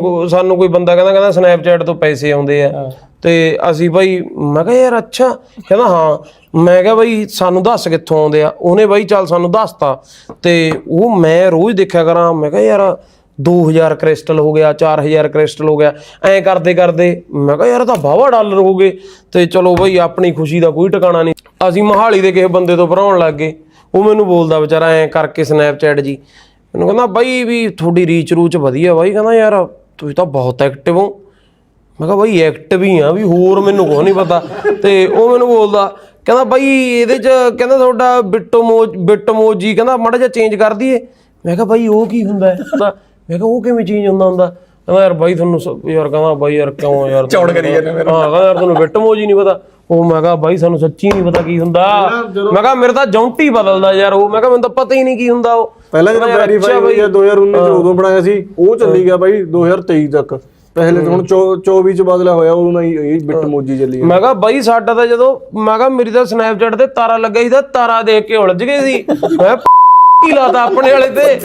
ਕੋ- ਸਾਨੂੰ ਕੋਈ ਬੰਦਾ ਕਹਿੰਦਾ ਕਹਿੰਦਾ ਸਨੈਪਚੈਟ ਤੋਂ ਪੈਸੇ ਆਉਂਦੇ ਆ। ਤੇ ਅਸੀਂ ਭਾਈ ਮੈਂ ਕਿਹਾ ਯਾਰ ਅੱਛਾ। ਕਹਿੰਦਾ ਹਾਂ। ਮੈਂ ਕਿਹਾ ਭਾਈ ਸਾਨੂੰ ਦੱਸ ਕਿੱਥੋਂ ਆਉਂਦੇ ਆ? ਉਹਨੇ ਭਾਈ ਚੱਲ ਸਾਨੂੰ ਦੱਸਤਾ। ਤੇ ਉਹ ਮੈਂ ਰੋਜ਼ ਦੇਖਿਆ ਕਰਾਂ ਮੈਂ ਕਿਹਾ ਯਾਰ 2000 ਕ੍ਰਿਸਟਲ ਹੋ ਗਿਆ 4000 ਕ੍ਰਿਸਟਲ ਹੋ ਗਿਆ। ਐਂ ਕਰਦੇ ਕਰਦੇ ਮੈਂ ਕਿਹਾ ਯਾਰ ਇਹ ਤਾਂ ਵਾਹਵਾ ਡਾਲਰ ਹੋ ਗਏ। ਤੇ ਚਲੋ ਭਾਈ ਆਪਣੀ ਖੁਸ਼ੀ ਦਾ ਕੋਈ ਟਿਕਾਣਾ ਨਹੀਂ। ਅਸੀਂ ਮਹਾਲੀ ਦੇ ਕਿਸੇ ਬੰਦੇ ਤੋਂ ਭਰਾਉਣ ਲੱਗ ਗਏ। ਉਹ ਮੈਨੂੰ ਬੋਲਦਾ ਵਿਚਾਰਾ ਐਂ ਕਰਕੇ ਸਨੈਪਚੈਟ ਜੀ। ਮੈਨੂੰ ਕਹਿੰਦਾ ਬਾਈ ਵੀ ਤੁਹਾਡੀ ਰੀਚ ਰੂਚ ਵਧੀਆ ਬਾਈ। ਕਹਿੰਦਾ ਯਾਰ ਤੁਸੀਂ ਤਾਂ ਬਹੁਤ ਐਕਟਿਵ ਹੋ। ਮੈਂ ਕਿਹਾ ਬਾਈ ਐਕਟਿਵ ਹੀ ਆ ਵੀ ਹੋਰ ਮੈਨੂੰ ਕੁਛ ਨਹੀਂ ਪਤਾ। ਤੇ ਉਹ ਮੈਨੂੰ ਬੋਲਦਾ ਕਹਿੰਦਾ ਬਾਈ ਇਹਦੇ ਚ ਕਹਿੰਦਾ ਤੁਹਾਡਾ ਬਿਟਮੋਜ ਬਿਟਮੋਜੀ ਕਹਿੰਦਾ ਮਾੜਾ ਜਿਹਾ ਚੇਂਜ ਕਰ ਦਈਏ। ਮੈਂ ਕਿਹਾ ਬਾਈ ਉਹ ਕੀ ਹੁੰਦਾ ਹੈ? ਮੈਂ ਕਿਹਾ ਉਹ ਕਿਵੇਂ ਚੇਂਜ ਹੁੰਦਾ ਹੁੰਦਾ? ਕਹਿੰਦਾ ਯਾਰ ਬਾਈ ਤੁਹਾਨੂੰ ਯਾਰ ਕਹਿੰਦਾ ਬਾਈ ਯਾਰ ਕਿਉਂ ਯਾਰ ਚੌੜ ਕਰੀ ਜਾਂਦੇ ਹਾਂ ਕਹਿੰਦਾ ਯਾਰ ਤੁਹਾਨੂੰ ਬਿਟਮੋਜੀ ਨਹੀਂ ਪਤਾ। ਉਹ ਮੈਂ ਕਿਹਾ ਬਾਈ ਸਾਨੂੰ ਸੱਚੀ ਨਹੀਂ ਪਤਾ ਕੀ ਹੁੰਦਾ। ਮੈਂ ਕਿਹਾ ਮੇਰੇ ਤਾਂ ਜੌਂਟੀ ਬਦਲਦਾ ਯਾਰ ਉਹ। ਮੈਂ ਕਿਹਾ ਮੈਨੂੰ ਤਾਂ ਪਤਾ ਹੀ ਨਹੀਂ ਕੀ ਹੁੰਦਾ ਉਹ। ਪਹਿਲਾਂ ਜਦੋਂ ਵੈਰੀਫਾਈ ਹੋਈ ਆ 2019 ਚ ਉਦੋਂ ਬਣਾਇਆ ਸੀ ਉਹ ਚੱਲੀ ਗਿਆ ਬਾਈ 2023 ਤੱਕ। ਪਹਿਲੇ ਤਾਂ ਹੁਣ 24 ਚ ਬਦਲਿਆ ਹੋਇਆ ਉਦੋਂ ਹੀ ਇਹ ਬਿੱਟ ਮੋਜੀ ਚੱਲੀ। ਮੈਂ ਕਿਹਾ ਬਾਈ ਸਾਡਾ ਤਾਂ ਜਦੋਂ ਮੈਂ ਕਿਹਾ ਮੇਰੀ ਤਾਂ ਸਨੈਪਚੈਟ ਤੇ ਤਾਰਾ ਲੱਗਾ ਸੀ ਤਾਂ ਤਾਰਾ ਦੇਖ ਕੇ ਉਲਝ ਗਏ ਸੀ। ਮੈਂ ਕੀ ਲਾਤਾ ਆਪਣੇ ਵਾਲੇ ਤੇ?